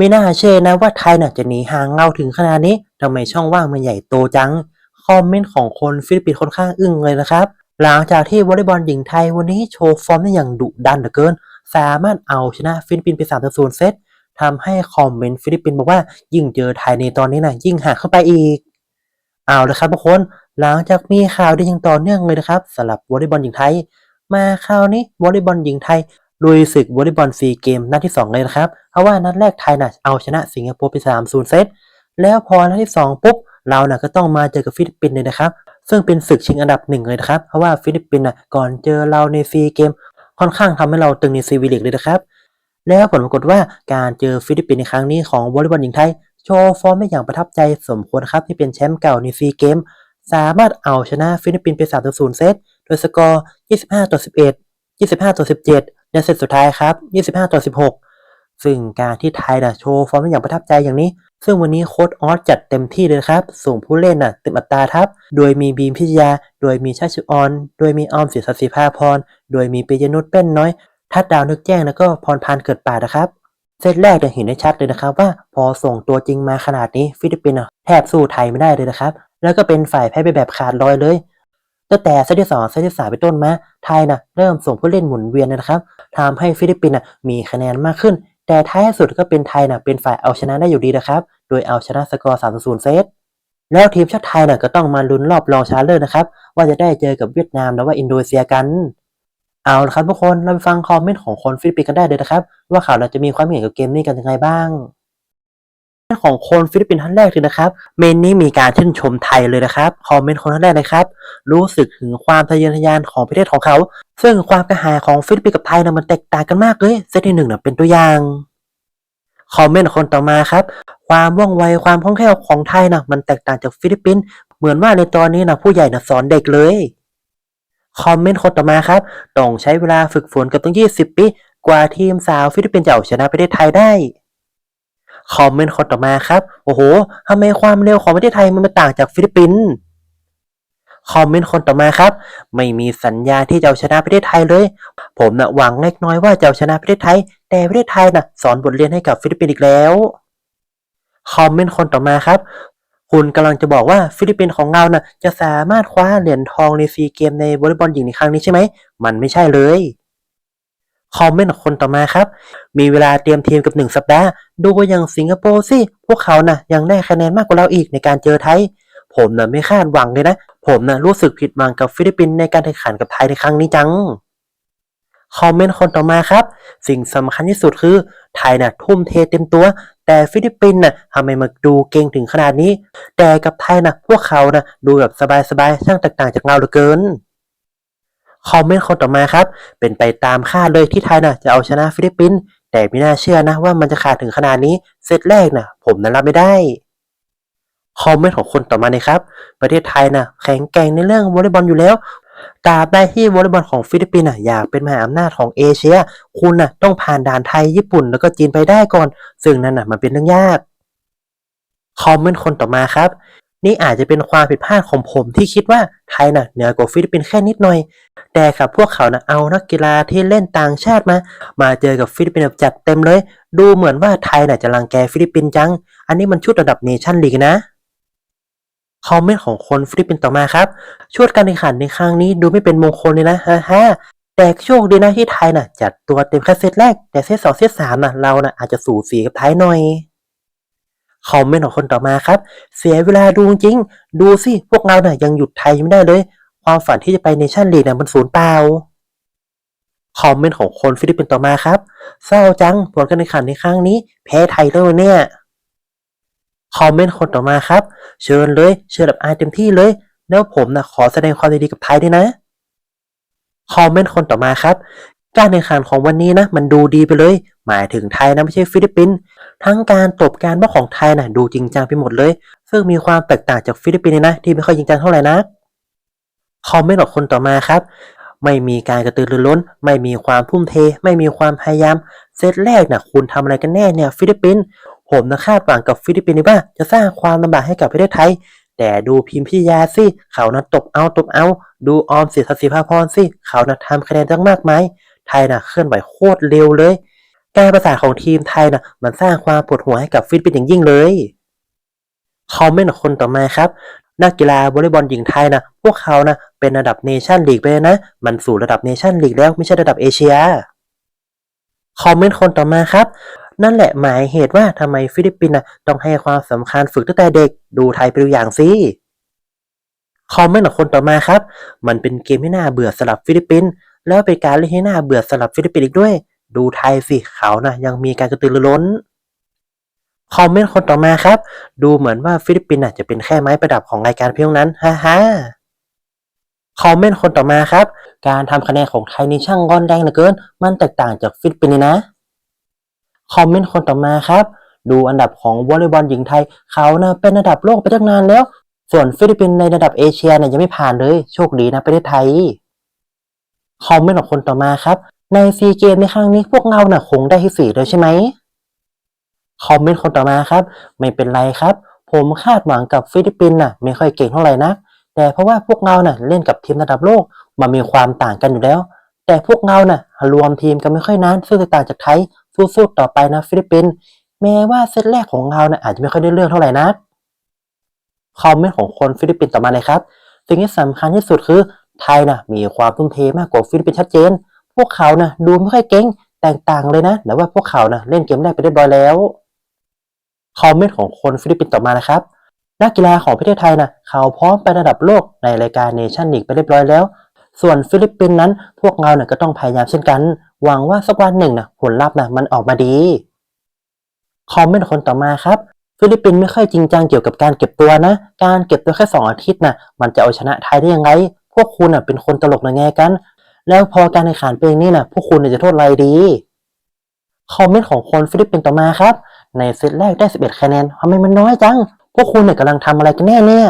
ไม่น่าเชื่อนะว่าไทยน่ะจะหนีห่างเราถึงขนาดนี้ทำไมช่องว่างมันใหญ่โตจัง คอมเมนต์ของคนฟิลิปปินส์ค่อนข้างอึ้งเลยนะครับ หลังจากที่วอลเลย์บอลหญิงไทยวันนี้โชว์ฟอร์มได้อย่างดุดันเหลือเกิน สามารถเอาชนะฟิลิปปินส์ไป3ต่อ0เซตทำให้คอมเมนต์ฟิลิปปินส์บอกว่ายิ่งเจอไทยในตอนนี้นะยิ่งห่างเข้าไปอีก เอาละครับทุกคน หลังจากมีข่าวดีอย่างต่อเนื่องเลยนะครับสำหรับวอลเลย์บอลหญิงไทย มาคราวนี้วอลเลย์บอลหญิงไทย ลุยศึกวอลเลย์บอลซีเกม นัดที่ 2 เลยนะครับ เพราะว่านัดแรกไทยน่ะเอาชนะสิงคโปร์ไป3 0เซต แล้วพอนัดที่ 2 ปุ๊บ เราน่ะก็ต้องมาเจอกับฟิลิปปินส์เลยนะครับ ซึ่งเป็นศึกชิงอันดับหนึ่งเลยนะครับ เพราะว่าฟิลิปปินส์น่ะก่อนเจอเราในซีเกม ค่อนข้างทำให้เราตึงในซีวีลีกเลยนะครับ แล้วผลปรากฏว่าการเจอฟิลิปปินส์ในครั้งนี้ของวอลเลย์บอลหญิงไทย โชว์ฟอร์มได้อย่างประทับใจสมควรครับที่เป็นแชมป์เก่าในซีเกม สามารถเอาชนะฟิลิปปินส์ไป3-0เซต โดยสกอร์ 25 ต่อ 11 25 ต่อ 17ในเซตสุดท้ายครับ 25 ต่อ 16 ซึ่งการที่ไทยนะโชว์ฟอร์มได้อย่างประทับใจอย่างนี้ ซึ่งวันนี้โค้ชออสจัดเต็มที่เลยครับ ส่งผู้เล่นน่ะเต็มอัตราทัพโดยมีบีมพิชยา โดยมีชาชุออน โดยมีออมศิษย์ศิภาพร โดยมีปิยนุชเป็นน้อย ทัดดาวนึกแจ้งแล้วก็พรพันเกิดป่านะครับเซตแรกเนี่ยเห็นได้ชัดเลยนะครับว่าพอส่งตัวจริงมาขนาดนี้ฟิลิปปินส์แทบสู้ไทยไม่ได้เลยนะครับ แล้วก็เป็นฝ่ายแพ้ไปแบบขาดลอยเลย ตั้งแต่เซตที่สองเซตที่สามเป็นต้นมาไทยนะเริ่มส่งผู้เล่นหมุนเวียนนะครับทำให้ฟิลิปปินส์นะมีคะแนนมากขึ้น แต่ท้ายสุดก็เป็นไทยนะเป็นฝ่ายเอาชนะได้อยู่ดีนะครับ โดยเอาชนะสกอร์3 0เซตแล้วทีมชาติไทยนะก็ต้องมาลุ้นรอบรองชนะเลิศนะครับ ว่าจะได้เจอกับเวียดนามหรือว่าอินโดนีเซียกัน เอาละครับทุกคนเราไปฟังคอมเมนต์ของคนฟิลิปปินส์กันได้เลยนะครับ ว่าเขาวเราจะมีความเห็นกับเกมนี้กันยังไงบ้าง ของคนฟิลิปปินส์ท่านแรกเลยนะครับ เมนนี้มีการชื่นชมไทยเลยนะครับคอมเมนต์คนท่านแรกนะครับ รู้สึกถึงความทะเยอทะยานของประเทศของเขา ซึ่งความกระหายของฟิลิปปินส์กับไทยนะมันแตกต่างกันมากเลยเซตที่หนึ่งนะเป็นตัวอย่างคอมเมนต์คนต่อมาครับ ความว่องไวความคล่องแคล่วของไทยนะมันแตกต่างจากฟิลิปปินส์เหมือนว่าในตอนนี้นะผู้ใหญ่นะสอนเด็กเลยคอมเมนต์คนต่อมาครับต้องใช้เวลาฝึกฝนกับตั้ง 20 ปี กว่าทีมสาวฟิลิปปินส์จะเอาชนะประเทศไทยได้ คอมเมนต์คนต่อมาครับ โอ้โหทำไมความเร็วของประเทศไทยมันมาต่างจากฟิลิปปินส์คอมเมนต์คนต่อมาครับ ไม่มีสัญญาที่จะเอาชนะประเทศไทยเลย ผมนะหวังเล็กน้อยว่าจะเอาชนะประเทศไทย แต่ประเทศไทยนะสอนบทเรียนให้กับฟิลิปปินส์อีกแล้วคอมเมนต์คนต่อมาครับ คุณกำลังจะบอกว่าฟิลิปปินส์ของเรานะ่ะจะสามารถคว้าเหรียญทองในซีเกมในวอลเลย์บอลหญิงในครั้งนี้ใช่ไหมมันไม่ใช่เลย คอมเมนต์ของคนต่อมาครับ มีเวลาเตรียมทีมกับหนึ่งสัปดาห์ ดูอย่างสิงคโปร์สิ พวกเขานะ่ะยังได้คะแนนมากกว่าเราอีกในการเจอไทย ผมนะ่ะไม่คาดหวังเลยนะ ผมนะ่ะรู้สึกผิดหวังกับฟิลิปปินส์ในการแข่งขันกับไทยในครั้งนี้จัง คอมเมนต์คนต่อมาครับ สิ่งสำคัญที่สุดคือ ไทยน่ะทุ่มเทเต็มตัว แต่ฟิลิปปินส์น่ะทำไมมาดูเก่งถึงขนาดนี้ แต่กับไทยน่ะพวกเขาน่ะดูแบบสบายๆช่างแตกต่างจากเราเหลือเกิน คอมเมนต์คนต่อมาครับ เป็นไปตามคาดเลยที่ไทยน่ะจะเอาชนะฟิลิปปินส์แต่ไม่น่าเชื่อนะว่ามันจะขาดถึงขนาดนี้เซตแรกน่ะผมนั้นรับไม่ได้คอมเมนต์ของคนต่อมาเลยครับ ประเทศไทยน่ะแข็งแกร่งในเรื่องวอลเลย์บอลอยู่แล้วตราบใดที่วอลเลย์บอลของฟิลิปปินส์น่ะอยากเป็นมหาอำนาจของเอเชีย คุณน่ะต้องผ่านด่านไทยญี่ปุ่นแล้วก็จีนไปได้ก่อน ซึ่งนั่นน่ะมันเป็นเรื่องยากคอมเมนต์คนต่อมาครับ นี่อาจจะเป็นความผิดพลาดของผมที่คิดว่าไทยน่ะเหนือกว่าฟิลิปปินส์แค่นิดหน่อย แต่ครับพวกเขาน่ะเอานักกีฬาที่เล่นต่างชาติมา มาเจอกับฟิลิปปินส์จัดเต็มเลย ดูเหมือนว่าไทยน่ะจะรังแกฟิลิปปินส์จัง อันนี้มันชุดระดับเนชั่นลีกนะคอมเมนต์ของคนฟิลิปปินส์ต่อมาครับชุดการแข่งขันในครั้งนี้ดูไม่เป็นมงคลเลยนะฮ่าฮ่าแต่โชคดีนะที่ไทยน่ะจัดตัวเต็มแค่เซตแรกแต่เซตสองเซตสามน่ะเราน่ะอาจจะสูสีกับไทยหน่อย คอมเมนต์ของคนต่อมาครับ เสียเวลาดูจริง ดูสิ พวกเราเน่ะยังหยุดไทยไม่ได้เลย ความฝันที่จะไปเนชั่นลีกน่ะมันสูญเปล่าคอมเมนต์ของคนฟิลิปปินส์ต่อมาครับ เศร้าจังผลการแข่งขันในครั้งนี้ แพ้ไทยแล้วเนี่ยคอมเมนต์คนต่อมาครับ เชิญเลยเชิญแบบอายเต็มที่เลย แล้วผมนะขอแสดงความยินดีกับไทยด้วยนะคอมเมนต์คนต่อมาครับ การแข่งขันของวันนี้นะ มันดูดีไปเลย หมายถึงไทยนะไม่ใช่ฟิลิปปินส์ทั้งการตบการบล็อกของไทยนะดูจริงจังไปหมดเลย ซึ่งมีความแตกต่างจากฟิลิปปินส์นะที่ไม่ค่อยจริงจังเท่าไหร่นะคอมเมนต์ของคนต่อมาครับ ไม่มีการกระตือรือร้น ไม่มีความทุ่มเท ไม่มีความพยายามเซตแรกนะคุณทำอะไรกันแน่เนี่ยฟิลิปปินส์ผมนะคาดหวังกับฟิลิปปินส์ว่าจะสร้างความลำบากให้กับประเทศไทย แต่ดูพิมพ์พิยาสิเขานะตบเอาตบเอา ดูออมศิษย์ศศิภาพรสิเขานะทำคะแนนตั้งมากมายไทยนะเคลื่อนไหวโคตรเร็วเลย การประสานของทีมไทยนะมันสร้างความปวดหัวให้กับฟิลิปปินส์อย่างยิ่งเลยคอมเมนต์ของคนต่อมาครับ นักกีฬาวอลเลย์บอลหญิงไทยนะพวกเขานะเป็นระดับเนชั่นลีกไปนะ มันสู่ระดับเนชั่นลีกแล้วไม่ใช่ระดับเอเชียคอมเมนต์คนต่อมาครับ นั่นแหละหมายเหตุว่าทำไมฟิลิปปินส์นะต้องให้ความสำคัญฝึกตั้งแต่เด็กดูไทยเป็นตัวอย่างสิคอมเมนต์ของคนต่อมาครับ มันเป็นเกมที่น่าเบื่อสำหรับฟิลิปปินส์แล้วเป็นการเล่นที่น่าเบื่อสำหรับฟิลิปปินส์อีกด้วย ดูไทยสิเขานะยังมีการกระตือรือร้นคอมเมนต์คนต่อมาครับ ดูเหมือนว่าฟิลิปปินส์น่ะจะเป็นแค่ไม้ประดับของรายการเพียงนั้นฮ่าฮ่าคอมเมนต์คนต่อมาครับ การทำคะแนนของไทยนี่ช่างร้อนแรงเหลือเกิน มันแตกต่างจากฟิลิปปินส์เลยนะคอมเมนต์คนต่อมาครับ ดูอันดับของวอลเลย์บอลหญิงไทยเขานะเป็นระดับโลกไปตั้งนานแล้ว ส่วนฟิลิปปินส์ในระดับเอเชียเนี่ยยังไม่ผ่านเลย โชคดีนะประเทศไทยคอมเมนต์ของคนต่อมาครับ ในซีเกมในครั้งนี้พวกเราน่ะคงได้ที่สี่เลยใช่ไหมคอมเมนต์คนต่อมาครับ ไม่เป็นไรครับ ผมคาดหวังกับฟิลิปปินส์น่ะไม่ค่อยเก่งเท่าไหร่นักแต่เพราะว่าพวกเราน่ะเล่นกับทีมระดับโลกมันมีความต่างกันอยู่แล้ว แต่พวกเราน่ะรวมทีมกันไม่ค่อยนานซึ่งแตกต่างจากไทยสู้ๆต่อไปนะฟิลิปปินส์แม้ว่าเซตแรกของเราน่ะอาจจะไม่ค่อยได้เรื่องเท่าไหร่นักคอมเมนต์ของคนฟิลิปปินส์ต่อมาเลยครับสิ่งที่สำคัญที่สุดคือไทยน่ะมีความทุ่มเทมากกว่าฟิลิปปินส์ชัดเจน พวกเขาน่ะดูไม่ค่อยเก่งแตกต่างเลยนะแต่ว่าพวกเขาน่ะเล่นเกมแรกไปเรียบร้อยแล้วคอมเมนต์ของคนฟิลิปปินส์ต่อมานะครับ นักกีฬาของประเทศไทยนะเขาพร้อมไประดับโลกในรายการเนชั่นลีกไปเรียบร้อยแล้ว ส่วนฟิลิปปินส์นั้น พวกเราเนี่ยก็ต้องพยายามเช่นกัน หวังว่าสักวันหนึ่งนะผลลัพธ์นะมันออกมาดีคอมเมนต์คนต่อมาครับฟิลิปปินส์ไม่ค่อยจริงจังเกี่ยวกับการเก็บตัวนะ การเก็บตัวแค่สองอาทิตย์นะมันจะเอาชนะไทยได้ยังไง พวกคุณน่ะเป็นคนตลกนะแงกัน แล้วพอการแข่งขันเป็นอย่างนี้นะพวกคุณจะโทษอะไรดีคอมเมนต์ของคนฟิลิปปินส์ต่อมาครับ ในเซตแรกได้ 11 คะแนนทำไมมันน้อยจัง พวกคุณเนี่ยกำลังทำอะไรกันแน่เนี่ย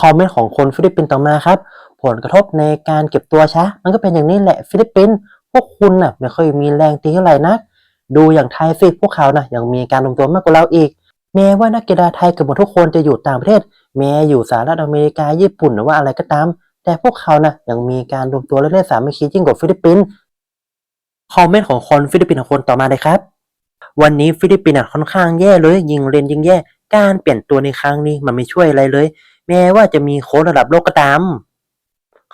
คอมเมนต์ของคนฟิลิปปินส์ต่อมาครับ ผลกระทบในการเก็บตัวช้า มันก็เป็นอย่างนี้แหละฟิลิปปินส์พวกคุณน่ะไม่ค่อยมีแรงตีเท่าไหร่นัก ดูอย่างไทยสิพวกเขาน่ะยังมีการลงตัวมากกว่าเราอีก แม้ว่านักกีฬาไทยเกือบหมดทุกคนจะอยู่ต่างประเทศ แม้อยู่สหรัฐอเมริกาญี่ปุ่นหรือว่าอะไรก็ตาม แต่พวกเขาน่ะยังมีการรวมตัวและเล่นสามัคคียิ่งกว่าฟิลิปปินส์คอมเมนต์ของคนฟิลิปปินส์ของคนต่อมาเลยครับ วันนี้ฟิลิปปินส์ค่อนข้างแย่เลย ยิงเล่นยิงแย่ การเปลี่ยนตัวในครั้งนี้มันไม่ช่วยอะไรเลย แม้ว่าจะมีโค้ชระดับโลกก็ตาม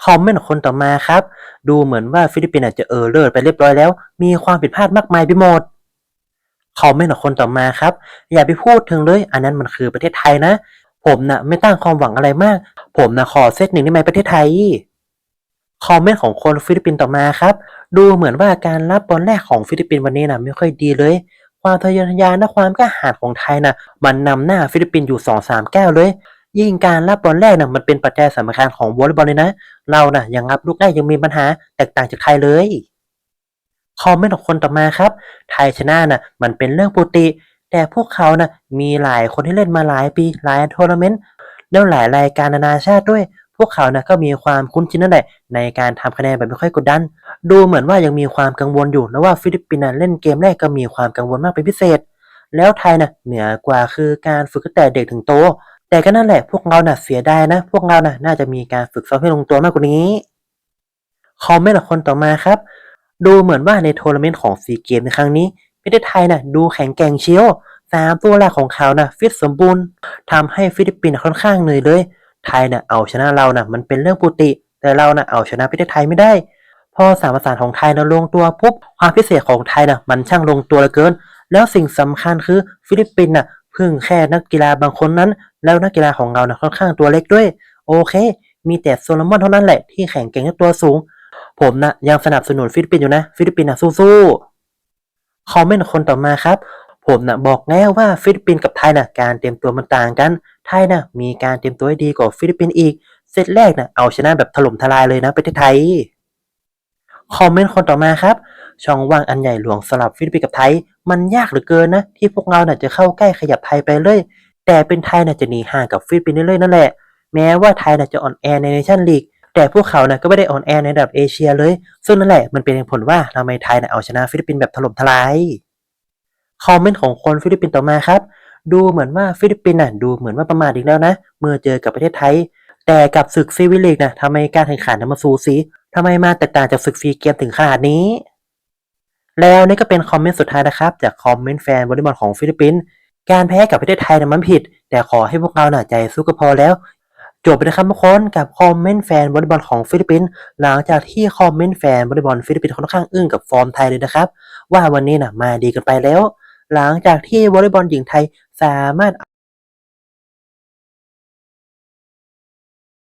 คอมเมนต์ของคนต่อมาครับ ดูเหมือนว่าฟิลิปปินส์จจะเออเลิศไปเรียบร้อยแล้ว มีความผิดพลาดมากมายไปหมดคอมเมนต์ของคนต่อมาครับ อย่าไปพูดถึงเลย อันนั้นมันคือประเทศไทยนะ ผมน่ะไม่ตั้งความหวังอะไรมาก ผมน่ะขอเซตหนึ่งได้ไหมประเทศไทย คอมเมนต์ของคนฟิลิปปินส์ต่อมาครับ ดูเหมือนว่าการรับบอลแรกของฟิลิปปินส์วันนี้นะไม่ค่อยดีเลย ความทะเยอทะยานและความกล้าหาญของไทยนะมันนำหน้าฟิลิปปินส์อยู่สองสามแก้วเลย ยิ่งการรับบอลแรกน่ะมันเป็นปัจจัยสำคัญของวอลเลย์บอลเลยนะ เรานะ่ะยังรับลูกได้ยังมีปัญหาแตกต่างจากไทยเลยคอมเมนต์ของคนต่อมาครับ ไทยชนะนะ่ะมันเป็นเรื่องปกติ แต่พวกเขานะ่ะมีหลายคนที่เล่นมาหลายปีหลายทัวร์นาเมนต์แล้วหลายรายการนานาชาติด้วย พวกเขานะก็มีความคุ้นชินนั่นแหละในการทำคะแนนแบบไม่ค่อยกดดัน ดูเหมือนว่ายังมีความกังวลอยู่แล้วว่าฟิลิปปินส์เล่นเกมแรกก็มีความกังวลมากเป็นพิเศษ แล้วไทยน่ะเหนือกว่าคือการฝึกตั้งแต่เด็กถึงโต แต่ก็นั่นแหละพวกเราน่ะเสียดายนะ พวกเราน่ะน่าจะมีการฝึกซ้อมให้ลงตัวมากกว่านี้คอมเมนต์คนต่อมาครับ ดูเหมือนว่าในทัวร์นาเมนต์ของซีเกมในครั้งนี้ ประเทศไทยน่ะดูแข็งแกร่งเชียวสามตัวแรกของเขาน่ะฟิตสมบูรณ์ทำให้ฟิลิปปินส์ค่อนข้างเหนื่อยเลย ไทยน่ะเอาชนะเราน่ะมันเป็นเรื่องปกติ แต่เราน่ะเอาชนะประเทศไทยไม่ได้ พอสามประสานของไทยน่ะลงตัวปุ๊บความพิเศษของไทยน่ะมันช่างลงตัวเหลือเกิน แล้วสิ่งสำคัญคือฟิลิปปินส์น่ะเพิ่งแค่นักกีฬาบางคนนั้น แล้วนักกีฬาของเราน่ะค่อนข้างตัวเล็กด้วย โอเค มีแต่โซโลมอนเท่านั้นแหละที่แข็งแกร่งและตัวสูง ผมน่ะยังสนับสนุนฟิลิปปินส์อยู่นะฟิลิปปินส์น่ะสู้ๆ คอมเมนต์คนต่อมาครับ ผมน่ะบอกแล้วว่าฟิลิปปินส์กับไทยน่ะการเตรียมตัวมันต่างกัน ไทยน่ะมีการเตรียมตัวดีกว่าฟิลิปปินส์อีก เซตแรกน่ะเอาชนะแบบถล่มทลายเลยนะประเทศไทย คอมเมนต์คนต่อมาครับ ช่องว่างอันใหญ่หลวงสลับฟิลิปปินส์กับไทย มันยากเหลือเกินนะ ที่พวกเราน่ะจะเข้าใกล้ขยับไทยไปเลยแต่เป็นไทยน่ะจะหนีห่างกับฟิลิปปินส์เรื่อยๆนั่นแหละ แม้ว่าไทยน่ะจะอ่อนแอในเนชั่นลีก แต่พวกเขาน่ะก็ไม่ได้อ่อนแอในระดับเอเชียเลย ซึ่งนั่นแหละมันเป็นเหตุผลว่าทำไมไทยน่ะเอาชนะฟิลิปปินส์แบบถล่มทลายคอมเมนต์ของคนฟิลิปปินส์ต่อมาครับ ดูเหมือนว่าฟิลิปปินส์น่ะดูเหมือนว่าประมาทอีกแล้วนะ เมื่อเจอกับประเทศไทย แต่กับศึกซีวิลีกนะทำไมการแข่งขันน่ะมาสูสีทำไมมาแตกต่างจากศึกฟรีเกมถึงขนาดนี้ แล้วนี่ก็เป็นคอมเมนต์สุดท้ายนะครับ จากคอมเมนต์แฟนวอลเลย์บอลของฟิลิปปินส์การแพ้กับประเทศไทยนะมันผิด แต่ขอให้พวกเราหน่ะใจสู้ก็พอแล้ว จบไปนะครับทุกคนกับคอมเมนต์แฟนวอลเลย์บอลของฟิลิปปินส์หลังจากที่คอมเมนต์แฟนวอลเลย์บอลฟิลิปปินส์ค่อนข้างอึ้งกับฟอร์มไทยเลยนะครับ ว่าวันนี้น่ะมาดีกันไปแล้ว หลังจากที่วอลเลย์บอลหญิงไทยสามารถ